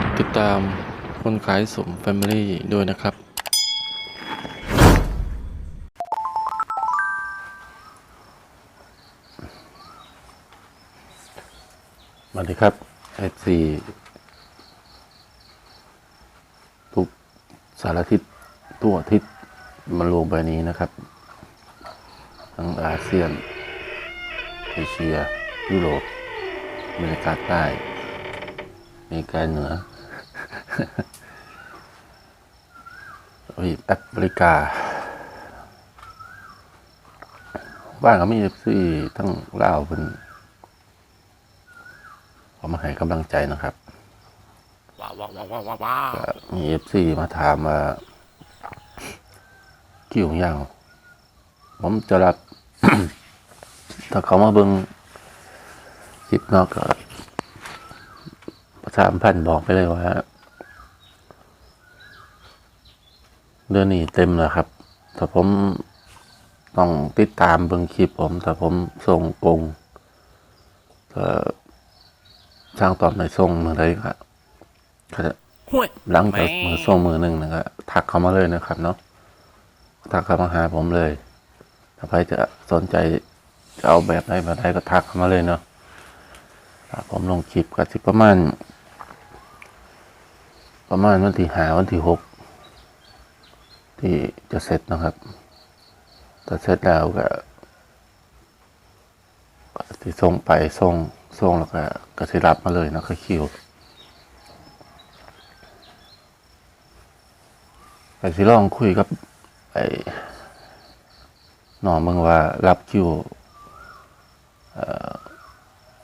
ดติดตามคนขายสมแฟมิลี่ด้วยนะครับ สวัสดีครับเอซีทุกสารทิศทั่วทิศมาลงใบนี้นะครับ ทั้งอาเซียน เอเชีย ยุโรปอเมริกาใต้ อเมริกาเหนือแอฟริกา บ้านก็มีซี่ทั้งลาวเป็นขอมาให้กำลังใจนะครับว้าวว้าวว้าวว้าวว้าวก็มีเอฟซีมาถามว่าคิวอย่างผมจะรับ ถ้าเขามาเบิงคลิปเนอกก็ ประชาสัมพันธ์บอกไปเลยว่าเดือนนี้เต็มแล้วครับถ้าผมต้องติดตามเบิงคลิปผมถ้าผมส่งกงถ้าช่างตอบในส่งเมื่อไรก็ก็จะห่วยหลังจากมือส่งมือหนึ่งนะครับทักเข้ามาเลยนะครับ เนาะทักเข้ามาหาผมเลย ถ้าใครจะสนใจจะเอาแบบไหนแบบไหนก็ทักเข้ามาเลยเนาะถ้าผมลงคลิปก็สิประมาณ ประมาณวันที่หาวันที่หกที่จะเสร็จนะครับแต่เสร็จแล้วก็ที่ส่งไปส่งส่งแล้วก็กสิรับมาเลยนะคือคิวไปสิลองคุยกับไอ้หน้อมึงว่ารับคิว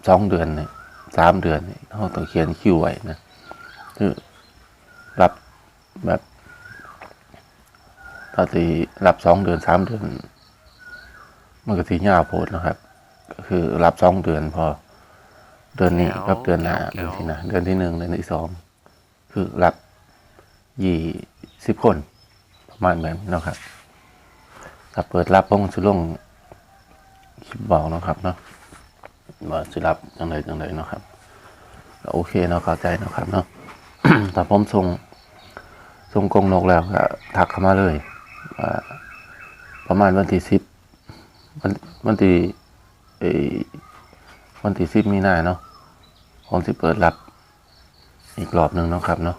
สองเดือนเนี่ยสามเดือนเนี่ยเขาต้องเขียนคิวไว้นะคือ รับแบบตอนที่รับสองเดือนสามเดือน มันก็ทียาวโพดนะครับ ก็คือรับสองเดือนพอ เดือนนี้กับเดือนหน้าเป็นที่นะเดือนที่หนึ่งเดือนที่สองคือรับยี่สิบคน ประมาณแบบนี้เนาะครับถ้าเปิดรับผมจะลงคลิปบอกเนาะครับเนาะว่าจะรับจังไรจังไรเนาะครับก็โอเคเนาะเข้าใจเนาะครับเนาะ ถ้าผมส่งส่งกงนกแล้วก็ทักเข้ามาเลยประมาณวันที่สิบวันวันที่เอวันที่สิบมีนาเนาะผมจะเปิดรับอีกรอบหนึ่งเนาะครับเนาะ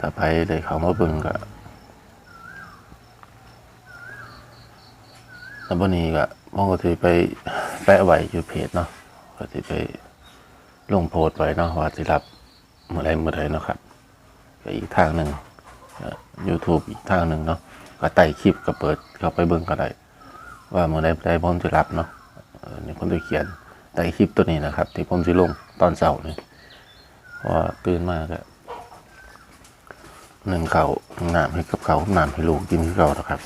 ถ้าไปได้เขามาเบิ่งก็แล้ววันนี้ก็มองก็สิไปแปะไว้อยู่เพจเนาะก็สิไปลงโพสต์ไว้เนาะว่าสิรับ เมื่อไรเมื่อไรเนาะครับก็อีกทางหนึ่งยูทูบอีกทางหนึ่งเนาะก็ไต่คลิปก็เปิดเข้าไปเบิ่งก็ได้ ว่าเมื่อไรได้ผมจะรับเนาะนี่ผมจะเขียนไต่คลิปตัวนี้นะครับ ที่ผมจะลงตอนเช้านี่เพราะว่าตื่นมาก็หนึ่งเขาหนึ่งน้ำให้กับเขาหน้ำให้ลูกกินที่เขานะครับ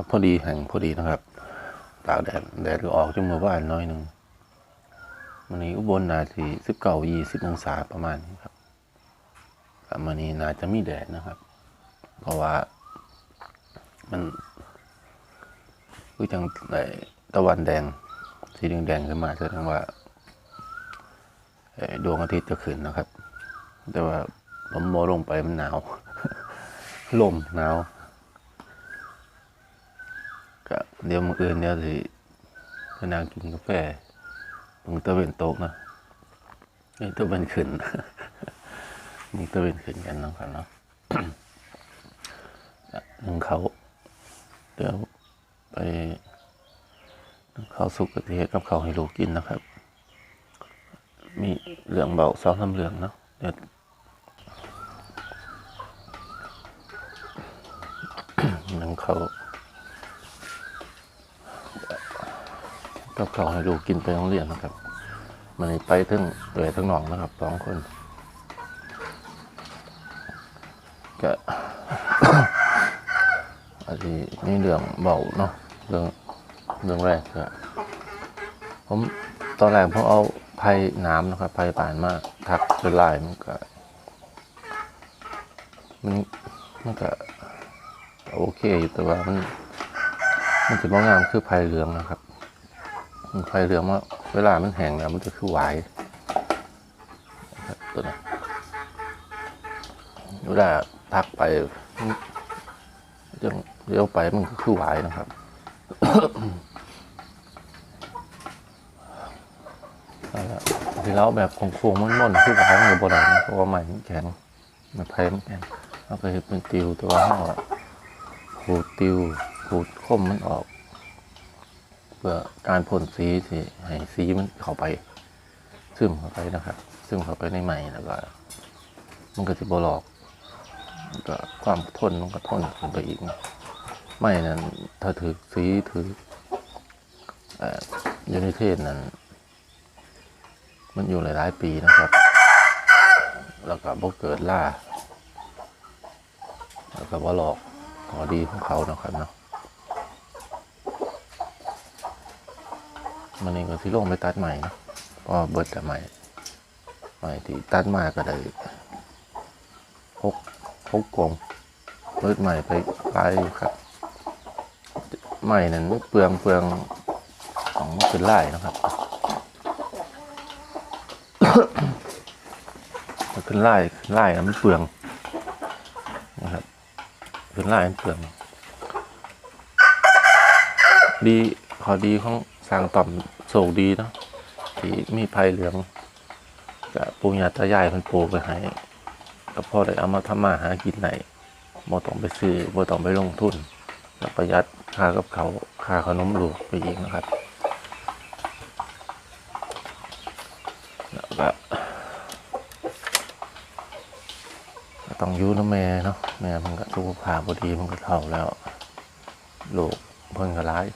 ก็พอดีแห่งพอดีนะครับ ตากแดดแดดก็ออกจนเมื่อวานน้อยหนึ่งวันนี้อุบลนาทีสิบเก้ายี่สิบองศาประมาณนี้ครับวันนี้น่าจะมีแดดนะครับ เพราะว่ามันคือจังไอตะวันแดง สีแดงแดงขึ้นมาแสดงว่าดวงอาทิตย์จะขึ้นนะครับ แต่ว่าผมมอลงไปมันหนาว ลมหนาวก็ เดี๋ยวมืออื่นเดี๋ยวสิไปนั่งกินกาแฟมึงตะเวนโตกนะนี่ตะเวนขึ้นมึงตะเวนขึ้นกันนะครับเนาะนึ่งเขาเดี๋ยวไปนังเขาสุกกะทิเฮ็ดกับเขาให้ลูกกินนะครับ มีเหลืองเบาสองสามเหลืองเนาะเดี๋ยวนำเขา กับข้าให้ลูกกินไปโรงเรียนนะครับมันไปถึงเลยทั้งหน้องนะครับสองคนก็อันนี้นี่เรื่องเบาเนาะเรื่องเรื่องแรกก็ผมตอนแรกผมเอาไผ่น้ำนะครับไผ่ป่านมากทักเป็นลายมันก็มันมันก็โอเคอยู่แต่ว่ามันมันจะบ่งามคือไผ่เหลืองนะครับ ไผ่เหลืองว่าเวลามันแห้งแล้วมันจะคือหวายตัวนี้เวลาพักไปยังเลี้ยวไปมันก็คือหวายนะครับนั่นแหละที่เราแบบโค้งๆมันๆคือหวายอยู่บนไหนเพราะว่าใหม่แข็งมันไผ่มันแข็งเราก็เห็นเป็นติวตัวาเราขูดติวขูดคมมันออก เพื่อการพ่นสีที่ให้สีมันเข้าไป ซึมเข้าไปนะครับ ซึมเข้าไปในไหมแล้วก็ มันก็จะบหลอกก็ความทนมันก็ทนขึ้นไปอีกไม่นั้นถ้าถือสีถืออ่อยูนิเทศนั้น มันอยู่หลายๆปีนะครับ แล้วก็บ่เกิดล่า แล้วก็บ่หลอกขอดีของเขานะครับเนาะ มันนี่ก็สิลงไปตัดใหม่นะเพราะเบิดแต่ใหม่ใหม่ที่ตัดมาก็ได้หกหกกลมเบิดใหม่ไปไปครับใหม่นั้นเปลืองเปลืองของเป็นไล่นะครับขึ้นไล่ขึ้นไล่นะมันเปลืองนะครับขึ้นไล่มันเปลือง ดีขอดีของ สร้างต่อมโศกดีเนาะที่มีภัยเหลืองกับปูญาตายายมันปลูกไปให้ก็พ่อได้เอามาทำมาหากินไหนบ่ต้องไปซื้อบ่ต้องไปลงทุนแล้วประหยัดค่ากับเขาค่าขนมลูกไปอีกนะครับแล้วก็ต้องยูนะแม่เนาะแม่มันก็สุขภาพบดีมันก็เท่าแล้วโรคเพิ่นก็ร้าย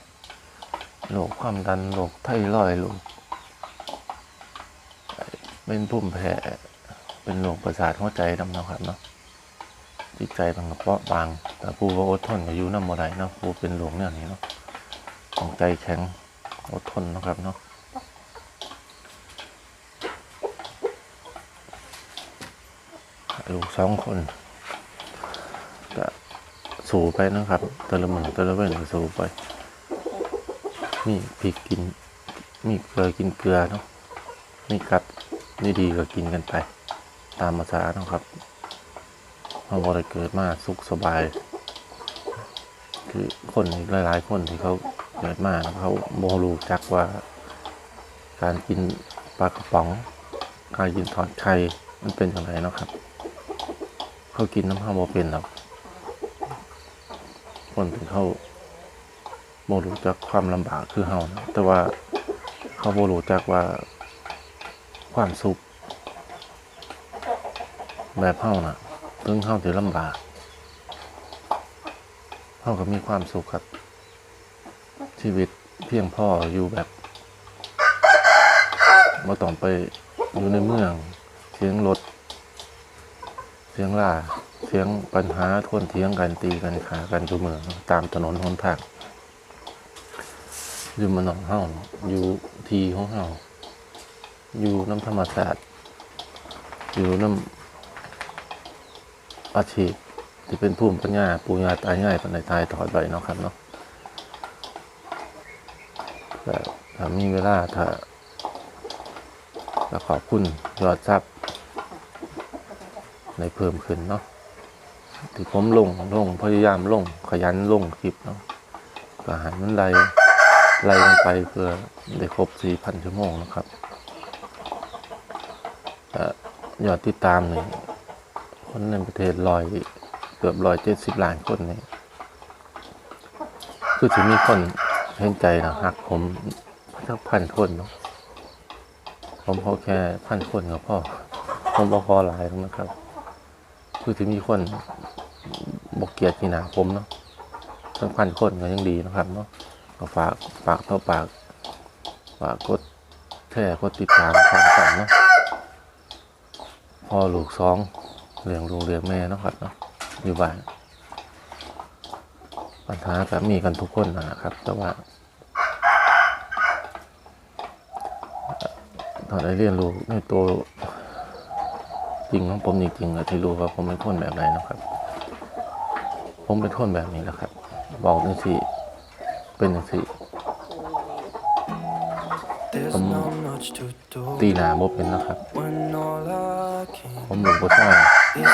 โรคความดันโรคไทรอยด์โรคเป็นภูมิแพ้เป็นโรคประสาทหัวใจดำนะครับเนาะจิตใจมันก็เปาะบาง แต่ผู้ว่าอดทนก็อยู่น้ำบ่ได้เนาะผู้เป็นโรคเนี่ยนี้เนาะต้องใจแข็งอดทนนะครับเนาะลูกสองคนก็สู้ไปนะครับแต่ละมือแต่ละเว้นก็สู้ไป มีพริกกินมีเกลือกินเกลือเนาะมีกับนี่ดีก็กินกันไป ตามภาษาเนาะครับเราบริเกิดมาสุขสบาย คือคนหลาย ๆ คนที่เขาเกิดมาเขาโมรู้จักว่า การกินปลากระป๋อง การกินทอดไข่มันเป็นอย่างไรเนาะครับ เขากินน้ำข้าวโมเป็นหรอกคนที่เขา โมรู้จักความลำบากคือเฮานะแต่ว่าเขาโมรู้จักว่าความสุขแบบเฮานะถึงเฮาถือลำบากเฮาก็มีความสุขครับ ชีวิตเพียงพออยู่แบบมาต้องไปอยู่ในเมือง เสียงรถเสียงล่าเสียงปัญหาทวนเทียงกันตีกันขากันทุกเมืองตามถนนหนทาง อยู่มันหนองเฮาอยู่ทีของเฮาอยู่น้ำธรรมศาสตร์อยู่น้ำอาชีพที่เป็นภูมิปัญญาปูญาตายง่ายปันในตายถอดไปเนาะครับเนาะแต่ถ้ามีเวลาถ้าก็ขอบคุณยอดทรัพย์ในเพิ่มขึ้นเนาะที่ผมลงลงพยายามลงขยันลงคลิปเนาะก็หายมันไล่ ไล่กันไปเพื่อได้ครบ 4,000 ชั่วโมงนะครับอยอดติดตามนี่คนในประเทศลอยเกือบร้อยเจ็ดสิบล้านคนนี่คือจะมีคนเห็นใจนะหักผมสักพันคนเนาะผมพอแค่พันคนก็พอผมบอพอหลายแล้วนะครับ คือจะมีคนบอกเกียดที่หนาผมเนาะสักพันคนก็ยังดีนะครับเนาะ ก็ฝากฝากต่อปากฝากกดแชร์กดติดตามทางกันเนาะพอลูกสองเลี้ยงลูกเลี้ยงแม่นะครับเนาะอยู่บ้านปัญหาก็มีกันทุกคนนะครับ แต่ว่าตอนได้เรียนรู้ในตัวจริงของผมจริงๆอะที่รู้ว่าผมเป็นคนแบบไหนนะครับ ผมเป็นคนแบบนี้แหละครับ บอกนี่สิ เป็นอย่างสี่ There's Um, not much to do ตีหนาบ่เป็นนะครับ when all I can ผมหลวงพ่อช่วย is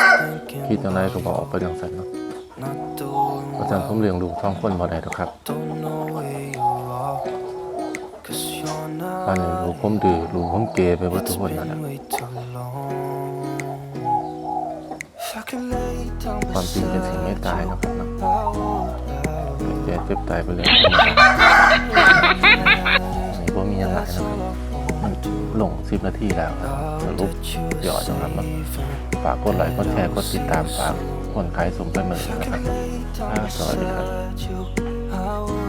คิด thinking จังไรก็บอกไปจังสันเนาะ not doing เพราะฉะนั้นผมเลี้ยงลูกท้องคนบ่ได้หรอกครับ don't know where you are cause you're ตอนนี้ not ลูกผมดื้อลูกผมเกย์ไปหมด It's ทุกคนนั่นแหละ been way too long If I could lay down ความจริงเป็นสิ่งไม่ตายเนาะครับเนาะ เจ็บตายไปเลยนี่ผมมีอย่างไรนะครับมันลงสิบนาทีแล้วครับสรุปยอดนะครับเนฝากกดไลค์กดแชร์กดติดตามฝากคนขายสมไปเหมือนนะครับสวัสดีครับ